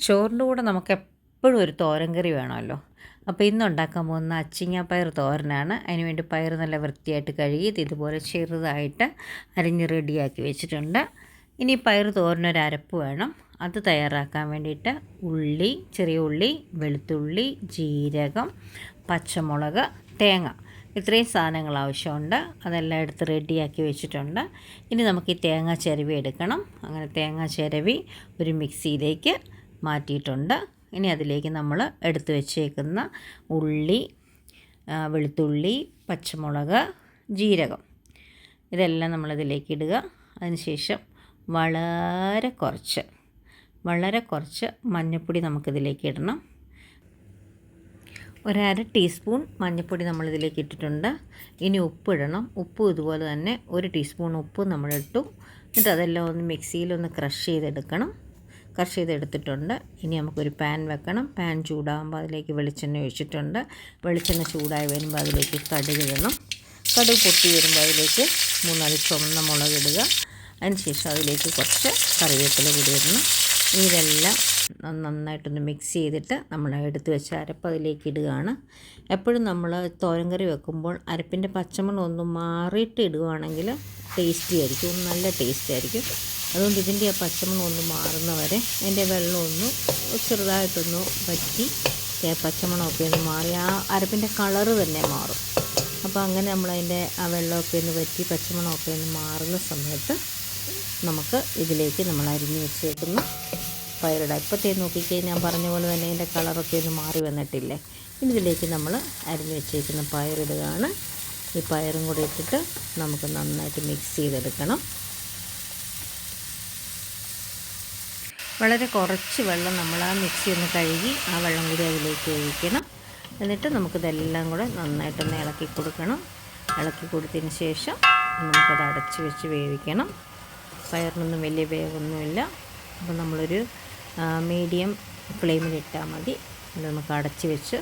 ചോറിന്റെ കൂടെ നമുക്ക് എപ്പോഴും ഒരു തോരൻ കറി വേണമല്ലോ. അപ്പോൾ ഇന്ന് ഉണ്ടാക്കാൻ പോകുന്ന അച്ചിങ്ങ പയർ തോരനാണ് അതിനുവേണ്ടി പയർ നല്ല വൃത്തിയായിട്ട് കഴുകി ഇത് ഇതുപോലെ ചെറുതായിട്ട് അരിഞ്ഞ് റെഡിയാക്കി വെച്ചിട്ടുണ്ട്. ഇനി പയർ തോരനൊരു അരപ്പ് വേണം. അത് തയ്യാറാക്കാൻ വേണ്ടിയിട്ട് ഉള്ളി ചെറിയ ഉള്ളി വെളുത്തുള്ളി ജീരകം പച്ചമുളക് തേങ്ങ ഇത്രയും സാധനങ്ങൾ ആവശ്യമുണ്ട്. അതെല്ലാം എടുത്ത് റെഡിയാക്കി വെച്ചിട്ടുണ്ട്. ഇനി നമുക്ക് ഈ തേങ്ങ ചിരവി എടുക്കണം. അങ്ങനെ തേങ്ങ ചിരവി ഒരു മിക്സിയിലേക്ക് മാറ്റിയിട്ടുണ്ട്. ഇനി അതിലേക്ക് നമ്മൾ എടുത്തു വെച്ചേക്കുന്ന ഉള്ളി വെളുത്തുള്ളി പച്ചമുളക് ജീരകം. ഇതെല്ലാം നമ്മളതിലേക്ക് ഇടുക. അതിനുശേഷം വളരെ കുറച്ച് വളരെ കുറച്ച് മഞ്ഞൾപ്പൊടി നമുക്കിതിലേക്ക് ഇടണം. ഒരര ടീസ്പൂൺ മഞ്ഞൾപ്പൊടി നമ്മളിതിലേക്ക് ഇട്ടിട്ടുണ്ട്. ഇനി ഉപ്പ് ഇടണം. ഉപ്പ് ഇതുപോലെ തന്നെ ഒരു ടീസ്പൂൺ ഉപ്പ് നമ്മളിട്ടു എന്നിട്ട് അതെല്ലാം ഒന്ന് മിക്സിയിലൊന്ന് ക്രഷ് ചെയ്തെടുക്കണം. ക്രഷ് ചെയ്തെടുത്തിട്ടുണ്ട് ഇനി നമുക്കൊരു പാൻ വെക്കണം. പാൻ ചൂടാകുമ്പോൾ അതിലേക്ക് വെളിച്ചെണ്ണ ഒഴിച്ചിട്ടുണ്ട്. വെളിച്ചെണ്ണ ചൂടായി വരുമ്പോൾ അതിലേക്ക് കടുക് ഇടണം. കടുക് പൊട്ടി വരുമ്പോൾ അതിലേക്ക് മൂന്നാൽ ചുവന്ന മുളക് ഇടുക. അതിനുശേഷം അതിലേക്ക് കുറച്ച് കറിവേപ്പില കൂടി ഇടണം. ഇതെല്ലാം നന്നായിട്ടൊന്ന് മിക്സ് ചെയ്തിട്ട് നമ്മൾ എടുത്ത് വെച്ച അരപ്പ് അതിലേക്ക് ഇടുകയാണ്. എപ്പോഴും നമ്മൾ തോരൻ കറി വെക്കുമ്പോൾ അരപ്പിന്റെ പച്ചമണം ഒന്ന് മാറിയിട്ട് ഇടുകയാണെങ്കിൽ ടേസ്റ്റി ആയിരിക്കും. നല്ല ടേസ്റ്റ് ആയിരിക്കും. അതുകൊണ്ട് ഇതിന്റെ ആ പച്ചമണം ഒന്ന് മാറുന്നവരെ അതിന്റെ വെള്ളം ഒന്ന് ചെറുതായിട്ടൊന്ന് വറ്റി പച്ചമുളകൊക്കെ ഒന്ന് മാറി. ആ അരപ്പിന്റെ കളറ് തന്നെ മാറും. അപ്പോൾ അങ്ങനെ നമ്മളതിന്റെ ആ വെള്ളമൊക്കെ ഒന്ന് വറ്റി പച്ചമണമൊക്കെ ഒന്ന് മാറുന്ന സമയത്ത് നമുക്ക് ഇതിലേക്ക് നമ്മൾ അരിഞ്ഞ് വെച്ചേക്കുന്ന. പയറിടാം ഇപ്പോഴത്തേ നോക്കിക്കഴിഞ്ഞാൽ ഞാൻ പറഞ്ഞ പോലെ തന്നെ അതിന്റെ കളറൊക്കെ ഒന്ന് മാറി വന്നിട്ടില്ലേ? ഇനി ഇതിലേക്ക് നമ്മൾ അരിഞ്ഞ് വെച്ചേക്കുന്ന പയറിടുകയാണ് ഈ പയറും കൂടി ഇട്ടിട്ട് നമുക്ക് നന്നായിട്ട് മിക്സ് ചെയ്തെടുക്കണം. വളരെ കുറച്ച് വെള്ളം നമ്മൾ ആ മിക്സി ഒന്ന് കഴുകി ആ വെള്ളം കൂടി അതിലേക്ക് ഒഴിക്കണം. എന്നിട്ട് നമുക്കിതെല്ലാം കൂടെ നന്നായിട്ടൊന്ന് ഇളക്കി കൊടുക്കണം. ഇളക്കി കൊടുത്തതിന് ശേഷം നമുക്കത് അടച്ച് വെച്ച് വേവിക്കണം. പയറിനൊന്നും വലിയ വേവൊന്നുമില്ല. അപ്പോൾ നമ്മളൊരു മീഡിയം ഫ്ലെയിമിലിട്ടാൽ മതി. അത് നമുക്ക് അടച്ച് വെച്ച്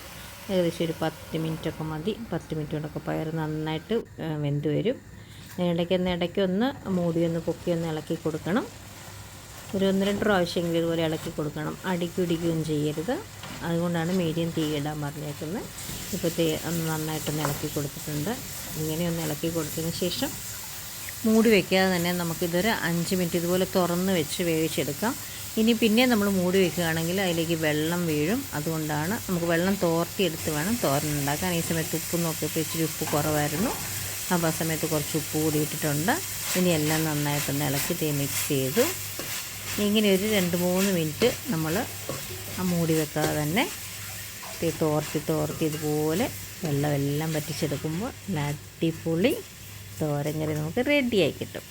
ഏകദേശം ഒരു പത്ത് മിനിറ്റൊക്കെ മതി. പത്ത് മിനിറ്റ് കൊണ്ടൊക്കെ പയർ നന്നായിട്ട് വെന്ത് വരും. ഇടയ്ക്ക് ഒന്ന് ഇടയ്ക്ക് ഒന്ന് മൂടി ഒന്ന് പൊക്കി ഒന്ന് ഇളക്കി കൊടുക്കണം. ഒരു ഒന്ന് രണ്ട് പ്രാവശ്യമെങ്കിലും ഇതുപോലെ ഇളക്കി കൊടുക്കണം. അടിക്കുടിക്കുകയും ചെയ്യരുത്. അതുകൊണ്ടാണ് മീഡിയം തീ ഇടാൻ പറഞ്ഞേക്കുന്നത്. ഇപ്പോൾ തീ ഒന്ന് നന്നായിട്ടൊന്ന് ഇളക്കി കൊടുത്തിട്ടുണ്ട്. ഇങ്ങനെ ഒന്ന് ഇളക്കി കൊടുത്തതിന് ശേഷം മൂടി വയ്ക്കാതെ തന്നെ നമുക്കിതൊരു അഞ്ച് മിനിറ്റ് ഇതുപോലെ തുറന്ന് വെച്ച് വേവിച്ചെടുക്കാം. ഇനി പിന്നെ നമ്മൾ മൂടി വെക്കുകയാണെങ്കിൽ അതിലേക്ക് വെള്ളം വീഴും. അതുകൊണ്ടാണ് നമുക്ക് വെള്ളം തോർത്തിയെടുത്ത് വേണം തോരൻ ഉണ്ടാക്കാൻ ഈ സമയത്ത് ഉപ്പ് നോക്കിയപ്പോൾ ഇച്ചിരി ഉപ്പ് കുറവായിരുന്നു. അപ്പോൾ ആ സമയത്ത് കുറച്ച് ഉപ്പ് കൂടി ഇട്ടിട്ടുണ്ട്. ഇനി എല്ലാം നന്നായിട്ടൊന്ന് ഇളക്കി തീ മിക്സ് ചെയ്തു. ഇങ്ങനെ ഒരു രണ്ട് മൂന്ന് മിനിറ്റ് നമ്മൾ ആ മൂടി വെക്കാതെ തന്നെ തോർത്തി തോർത്തി ഇതുപോലെ വെള്ളമെല്ലാം പറ്റിച്ചെടുക്കുമ്പോൾ നല്ല അടിപൊളി തോരൻ നമുക്ക് റെഡിയായി കിട്ടും.